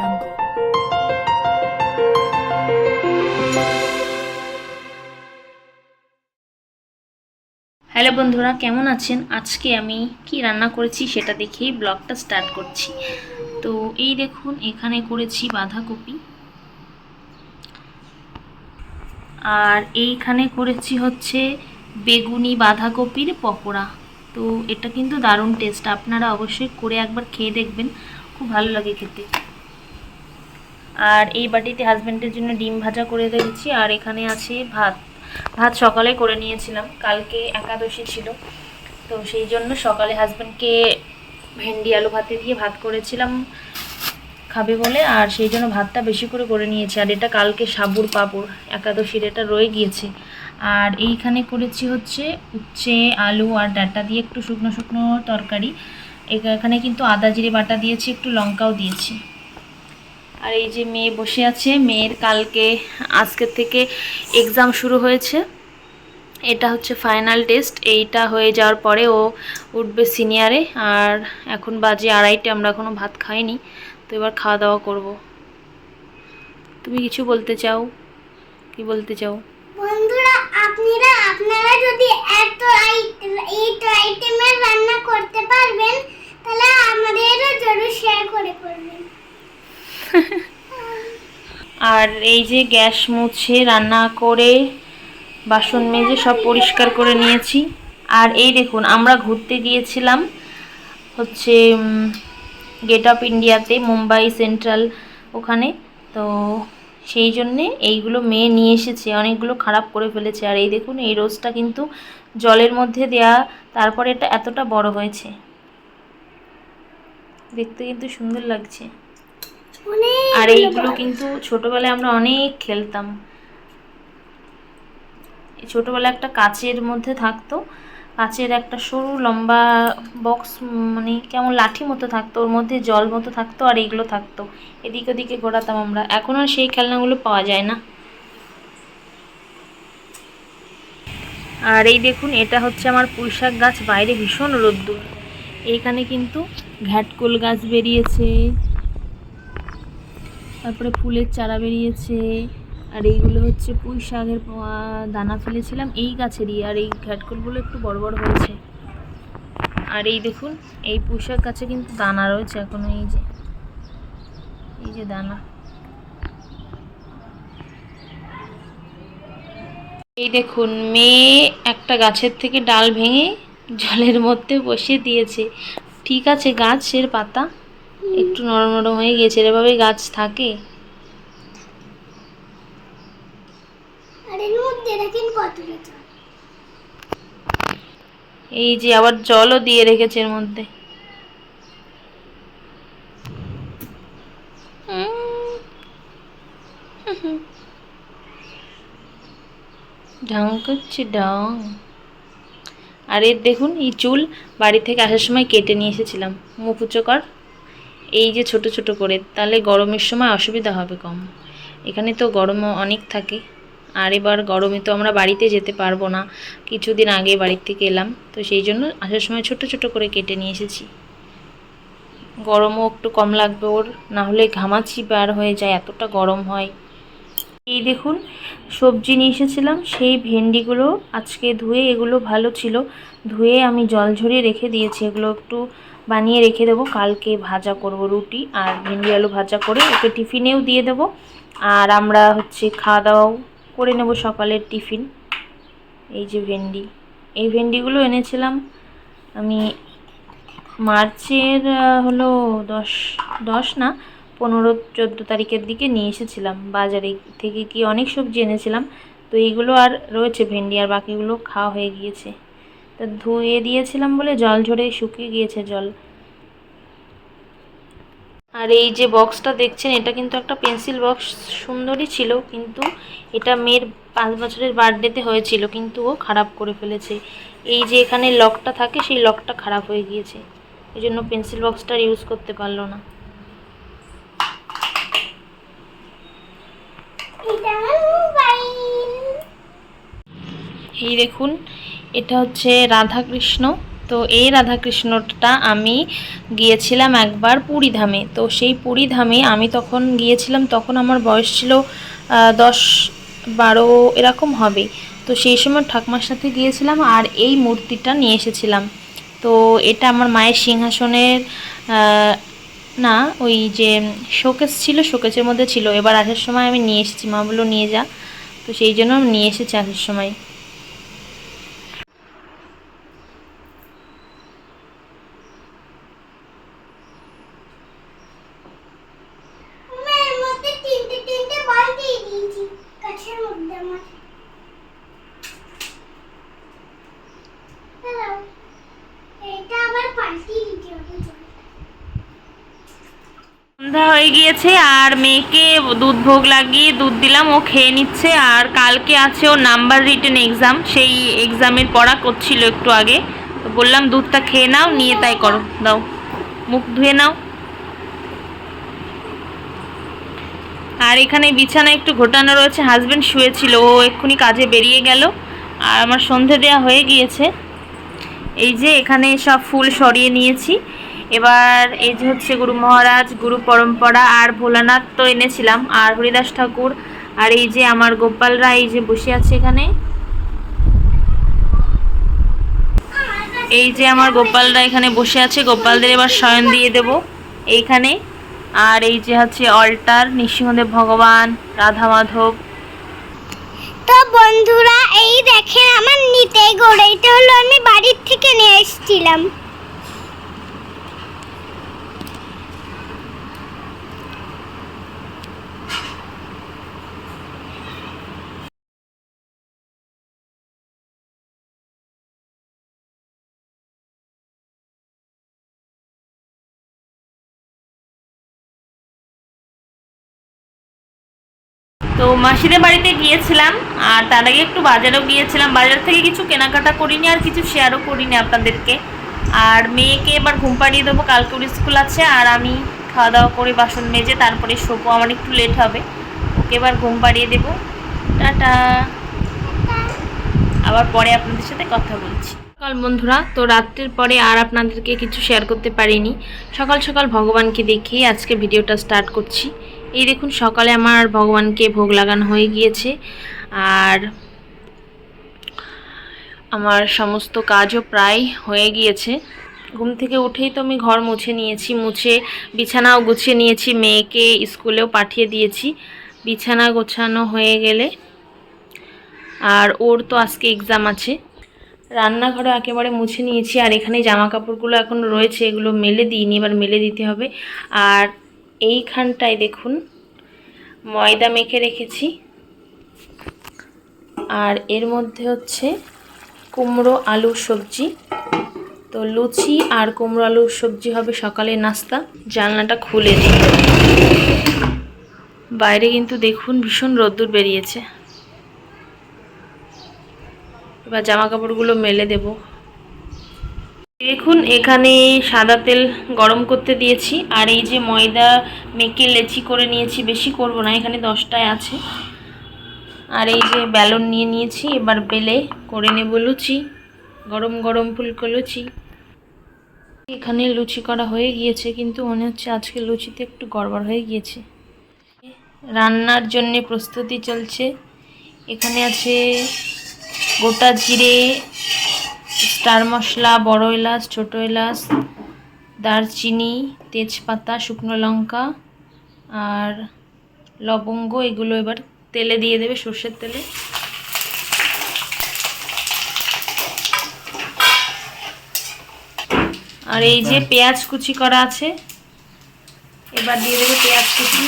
jungle. Hello বন্ধুরা, কেমন আছেন? আজকে আমি কি রান্না করেছি সেটা দেখেই ব্লগটা স্টার্ট করছি। তো এই দেখুন, এখানে করেছি বাঁধাকপি। আর এইখানে করেছি হচ্ছে বেগুনি বাঁধাকপির পকোড়া। তো এটা কিন্তু দারুণ টেস্ট আপনারা অবশ্যই করে একবার খেয়ে দেখবেন। খুব ভালো লাগে খেতে। আর এই বাটিতে হাজব্যান্ডের জন্য ডিম ভাজা করে রেখেছি আর এখানে আছে ভাত। ভাত সকালে করে নিয়েছিলাম, কালকে একাদশী ছিল। তো সেই জন্য সকালে হাজব্যান্ডকে ভেন্ডি, আলু ভাতে দিয়ে ভাত করেছিলাম খাবে বলে, আর সেই জন্য ভাতটা বেশি করে করে নিয়েছি। আর এটা কালকে সাবুর পাপড়, একাদশীর এটা রয়ে গিয়েছে। আর এইখানে করেছি হচ্ছে উচ্ছে, আলু আর ডাটা দিয়ে একটু শুকনো শুকনো তরকারি। এখা- এখানে কিন্তু আদা জিরে বাটা দিয়েছি, একটু লঙ্কাও দিয়েছি। আর এই যে মেয়ে বসে আছে, মেয়ের কালকে, আজকের থেকে এক্সাম শুরু হয়েছে। এটা হচ্ছে ফাইনাল টেস্ট এইটা হয়ে যাওয়ার পরে ও উঠবে সিনিয়রে আর এখন বাজে আড়াইটে, আমরা এখনও ভাত খাইনি, তো এবার খাওয়া দাওয়া করব। তুমি কিছু বলতে চাও? কি বলতে চাও? বন্ধুরা, আপনারা যদি এত রান্না করতে পারবেন, তাহলে জরুর শেয়ার করে করবেন। আর এই যে গ্যাস মুছে, রান্না করে, বাসন মেজে সব পরিষ্কার করে নিয়েছি। আর এই দেখুন, আমরা ঘুরতে গিয়েছিলাম হচ্ছে গেট অফ ইন্ডিয়াতে মুম্বাই সেন্ট্রাল ওখানে। তো সেই জন্যে এইগুলো মেয়ে নিয়ে এসেছে, অনেকগুলো খারাপ করে ফেলেছে। আর এই দেখুন, এই রোজটা কিন্তু জলের মধ্যে দেয়া, তারপরে এটা এতটা বড় হয়েছে। দেখতে কিন্তু সুন্দর লাগছে। আর এইগুলো কিন্তু ছোটবেলায় আমরা অনেক খেলতাম। ছোটবেলায় একটা কাচের মধ্যে থাকতো। কাচের একটা সরু লম্বা বক্স মানে কেমন লাঠি মতো থাকতো, ওর মধ্যে জল মতো থাকতো আর এইগুলো থাকতো। এদিক ওদিকে ঘোরাতাম আমরা। এখন আর সেই খেলনাগুলো পাওয়া যায় না। আর এই দেখুন, এটা হচ্ছে আমার পুঁইশাক গাছ। বাইরে ভীষণ রোদ্দুর। এইখানে কিন্তু ঘ্যাটকোল গাছ বেরিয়েছে। তারপরে ফুলের চারা বেরিয়েছে, আর এইগুলো হচ্ছে পুঁই শাকের দানা ফেলেছিলাম এই গাছেরই, আর এই ঘ্যাটকলগুলো একটু বড় বড় হয়েছে। আর এই দেখুন, এই পুঁই শাক গাছে কিন্তু দানা রয়েছে এখনও, এই যে এই যে দানা। এই দেখুন, মেয়ে একটা গাছের থেকে ডাল ভেঙে জলের মধ্যে বসিয়ে দিয়েছে। ঠিক আছে গাছের পাতা। একটু নরম নরম হয়ে গিয়েছে এভাবে গাছ থাকে। এই যে আবার জলও দিয়ে রেখেছে এর মধ্যে। ঢং করছে ঢং। আর এর দেখুন এই চুল বাড়ি থেকে আসার সময় কেটে নিয়ে এসেছিলাম। মুখ উঁচু কর। এই যে ছোট ছোট করে, তাহলে গরমের সময় অসুবিধা হবে কম। এখানে তো গরমও অনেক থাকে। আর এবার গরমে তো আমরা বাড়িতে যেতে পারব না। কিছুদিন আগে বাড়ির থেকে এলাম, তো সেই জন্য আসার সময় ছোট ছোট করে কেটে নিয়ে এসেছি। গরমও একটু কম লাগবে ওর, না হলে ঘামাচি বার হয়ে যায়, এতটা গরম হয়। এই দেখুন, সবজি নিয়ে এসেছিলাম, সেই ভেন্ডিগুলো আজকে ধুয়ে এগুলো ভালো ছিল। ধুয়ে আমি জল ঝরিয়ে রেখে দিয়েছি, এগুলো একটু বানিয়ে রেখে দেবো। কালকে ভাজা করব রুটি আর ভেন্ডি আলু ভাজা করে ওকে টিফিনেও দিয়ে দেবো। আর আমরা হচ্ছে খাওয়া দাওয়াও করে নেব সকালের টিফিন। এই যে ভেন্ডি। এই ভেন্ডিগুলো এনেছিলাম আমি মার্চের হলো দশ দশ না, পনেরো, চোদ্দ তারিখের দিকে নিয়ে এসেছিলাম। বাজারে থেকে কি অনেক সবজি এনেছিলাম। তো এইগুলো আর রয়েছে ভেন্ডি আর বাকিগুলো খাওয়া হয়ে গিয়েছে। তা ধুয়ে দিয়েছিলাম বলে জল ঝরে শুকিয়ে গিয়েছে জল। আর এই যে বক্সটা দেখছেন এটা কিন্তু একটা পেন্সিল বক্স সুন্দরই ছিল কিন্তু এটা মেয়ের পাঁচ বছরের বার্থডেতে হয়েছিল কিন্তু ও খারাপ করে ফেলেছে। এই যে এখানে লকটা থাকে সেই লকটা খারাপ হয়ে গিয়েছে। এই জন্য পেন্সিল বক্সটা ইউজ করতে পারল না। এই দেখুন এটা হচ্ছে রাধা কৃষ্ণ তো এই রাধাকৃষ্ণটা আমি গিয়েছিলাম একবার পুরীধামে তো সেই পুরীধামে আমি তখন গিয়েছিলাম, তখন আমার বয়স ছিল দশ বারো এরকম হবে। তো সেই সময় ঠাকুমার সাথে গিয়েছিলাম আর এই মূর্তিটা নিয়ে এসেছিলাম। তো এটা আমার মায়ের সিংহাসনের না, ওই যে শোকেস ছিল, শোকেসের মধ্যে ছিল। এবার আসার সময় আমি নিয়ে এসেছি, মা বলল, নিয়ে যা। তো সেই জন্য নিয়ে এসেছি আসার সময় আমি এর মধ্যে তিনটে তিনটে বল দিয়ে দিয়েছি গাছের মধ্যে আমার দাঁড়াও, এটা আবার পাল্টিয়ে দিতে হবে জলটা। গিয়েছে আর মেয়েকে দুধ ভোগ লাগিয়ে দুধ দিলাম, ও খেয়ে নিচ্ছে আর কালকে আছে ও নাম্বার রিটেন এক্সাম সেই এক্সামের পড়া করছিল একটু আগে। তো বললাম, দুধটা খেয়ে নাও, নিয়ে তাই করো, দাও, মুখ ধুয়ে নাও। আর এখানে বিছানা একটু ঘোটানো রয়েছে হাজব্যান্ড শুয়েছিল, ও এক্ষুনি কাজে বেরিয়ে গেল। আর আমার সন্ধে দেওয়া হয়ে গিয়েছে। এই যে এখানে সব ফুল সরিয়ে নিয়েছি। এবার এই যে হচ্ছে গুরু মহারাজ, গুরু পরম্পরা আর ভোলানাথ তো এনেছিলাম, আর হরিদাস ঠাকুর, আর এই যে আমার গোপালরা এই যে বসে আছে এখানে। এই যে আমার গোপালরা এখানে বসে আছে, গোপালদের এবার শয়ন দিয়ে দেব এইখানে। আর এই যে হচ্ছে অল্টার, নৃসিংহদেব ভগবান, রাধা মাধব। তো বন্ধুরা, এই দেখেন আমার নিতে গড়ে, এটা হলো আমি বাড়ির থেকে নিয়ে এসেছিলাম। তো মাসিদের বাড়িতে গিয়েছিলাম, আর তার আগে একটু বাজারেও গিয়েছিলাম। বাজার থেকে কিছু কেনাকাটা করিনি আর কিছু শেয়ারও করিনি আপনাদেরকে। আর মেয়েকে এবার ঘুম পাড়িয়ে দেবো, কালকে স্কুল আছে, আর আমি খাওয়া দাওয়া করে বাসন মেজে তারপরে শোবো, আমার একটু লেট হবে। ওকে এবার ঘুম পাড়িয়ে দেবো। টাটা। আবার পরে আপনাদের সাথে কথা বলছি। সকাল বন্ধুরা, তো রাত্রের পরে আর আপনাদেরকে কিছু শেয়ার করতে পারিনি। সকাল সকাল ভগবানকে দেখিয়ে আজকে ভিডিওটা স্টার্ট করছি। এই দেখুন, সকালে আমার ভগবানকে ভোগ লাগানো হয়ে গিয়েছে। আর আমার সমস্ত কাজও প্রায় হয়ে গিয়েছে। ঘুম থেকে উঠেই তো আমি ঘর মুছে নিয়েছি, মুছে বিছানাও গুছিয়ে নিয়েছি, মেয়েকে স্কুলেও পাঠিয়ে দিয়েছি। বিছানা গোছানো হয়ে গেলে, আর ওর তো আজকে এক্সাম আছে। রান্নাঘরও একেবারে মুছে নিয়েছি, আর এখানে জামা কাপড়গুলো এখন রয়েছে, এগুলো মেলে দিইনি, এবার মেলে দিতে হবে। আর এইখানটায় দেখুন, ময়দা মেখে রেখেছি। আর এর মধ্যে হচ্ছে কুমড়ো আলুর সবজি। তো লুচি আর কুমড়ো আলুর সবজি হবে সকালে নাস্তা। জানলাটা খুলে দিই বাইরে কিন্তু দেখুন ভীষণ রোদ্দুর বেরিয়েছে। এবার জামা কাপড়গুলো মেলে দেব। দেখুন, এখানে সাদা তেল গরম করতে দিয়েছি, আর এই যে ময়দা মেখে লেচি করে নিয়েছি, বেশি করব না, এখানে দশটায় আছে। আর এই যে ব্যালন নিয়ে নিয়েছি, এবার বেলে করে নেব লুচি, গরম গরম ফুলকো লুচি। এখানে লুচি করা হয়ে গিয়েছে, কিন্তু মনে হচ্ছে আজকে লুচিতে একটু গড়বড় হয়ে গিয়েছে। রান্নার জন্য প্রস্তুতি চলছে। এখানে আছে গোটা জিরে স্টার মশলা, বড় এলাচ, ছোটো এলাচ, দারচিনি, তেজপাতা, শুকনো লঙ্কা আর লবঙ্গ, এগুলো এবার তেলে দিয়ে দেবে সর্ষের তেলে। আর এই যে পেঁয়াজ কুচি করা আছে, এবার দিয়ে দেবে পেঁয়াজ কুচি।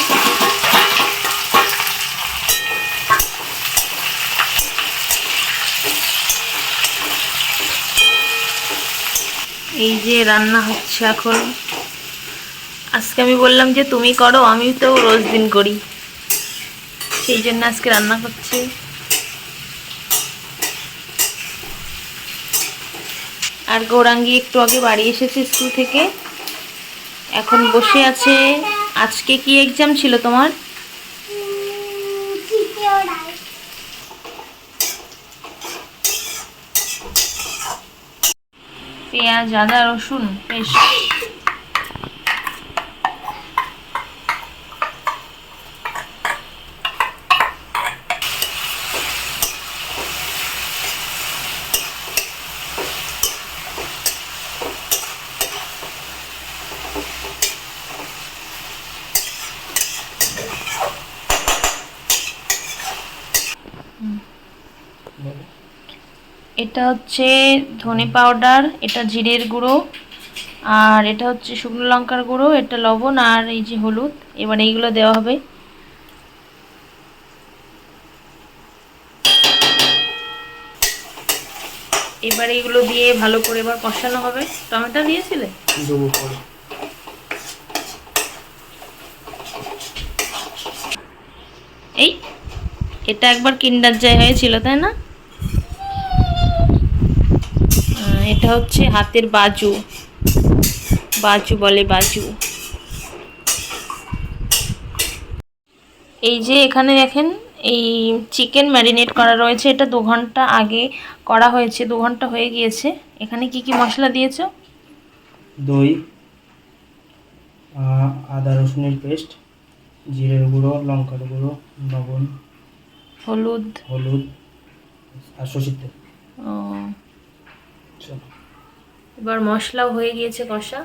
এই যে রান্না হচ্ছে এখন। আজকে আমি বললাম যে, তুমি করো আমি তো রোজ দিন করি। সেই জন্য আজকে রান্না করছি। আর গৌরাঙ্গি একটু আগে বাড়ি এসেছে স্কুল থেকে। এখন বসে আছে। আজকে কি এক্সাম ছিল তোমার? পেঁয়াজ আদা রসুন পেস্ট। এটা হচ্ছে ধনে পাউডার এটা জিরের গুঁড়ো আর এটা হচ্ছে শুকনো লঙ্কার গুঁড়ো এটা লবণ আর এই যে হলুদ এবার এইগুলো দেওয়া হবে। এবার এইগুলো দিয়ে ভালো করে এবার কষানো হবে। টমেটো দিয়েছিলে? এই এটা একবার কিন্ডার জয় হয়েছিল তাই না আহ, এটা হচ্ছে হাতের বাজু। বাজু বলে বাজু। এই যে এখানে দেখেন এই চিকেন ম্যারিনেট করা রয়েছে। এটা দু ঘণ্টা আগে করা হয়েছে দু ঘণ্টা হয়ে গিয়েছে। এখানে কি কি মশলা দিয়েছ? দই আদা রসুনের পেস্ট জিরের গুঁড়ো লঙ্কার গুঁড়ো লবণ হলুদ। হলুদ আর সর্ষের তেল। ও, চলো। এবার মশলাও হয়ে গিয়েছে কষা।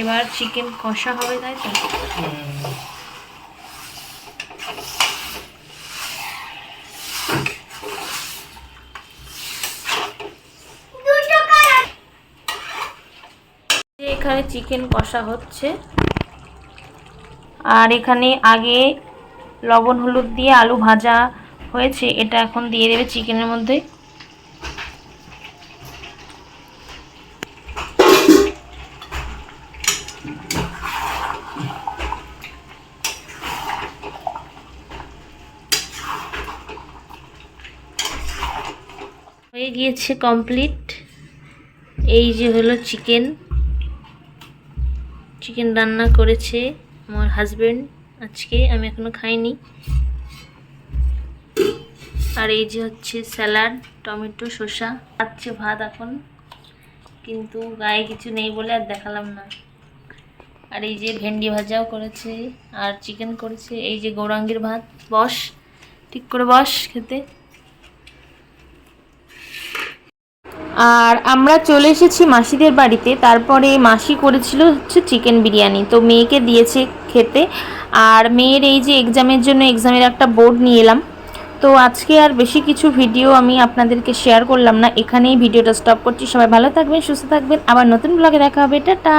এবার চিকেন কষা হবে, তাই তো? এখানে চিকেন কষা হচ্ছে। আর এখানে আগে লবণ, হলুদ দিয়ে আলু ভাজা হয়েছে। এটা এখন দিয়ে দেবে চিকেনের মধ্যে। হয়ে গিয়েছে কমপ্লিট এই যে হলো চিকেন। চিকেন রান্না করেছে আমার হাজবেন্ড আজকে আমি এখনও খাইনি। আর এই যে হচ্ছে স্যালাড, টমেটো, শসা খাচ্ছে ভাত এখন। কিন্তু গায়ে কিছু নেই বলে আর দেখালাম না। আর এই যে ভেন্ডি ভাজাও করেছে আর চিকেন করেছে। এই যে গৌরাঙ্গের ভাত। বস, ঠিক করে বস খেতে। আর আমরা চলে এসেছি মাসিদের বাড়িতে। তারপরে মাসি করেছিল হচ্ছে চিকেন বিরিয়ানি। তো মেয়েকে দিয়েছে খেতে। আর মেয়ের এই যে এক্সামের জন্য এক্সামের একটা বোর্ড নিয়ে এলাম। তো আজকে আর বেশি কিছু ভিডিও আমি আপনাদেরকে শেয়ার করলাম না। এখানেই ভিডিওটা স্টপ করছি। সবাই ভালো থাকবেন, সুস্থ থাকবেন। আবার নতুন ব্লগে দেখা হবে। টাটা!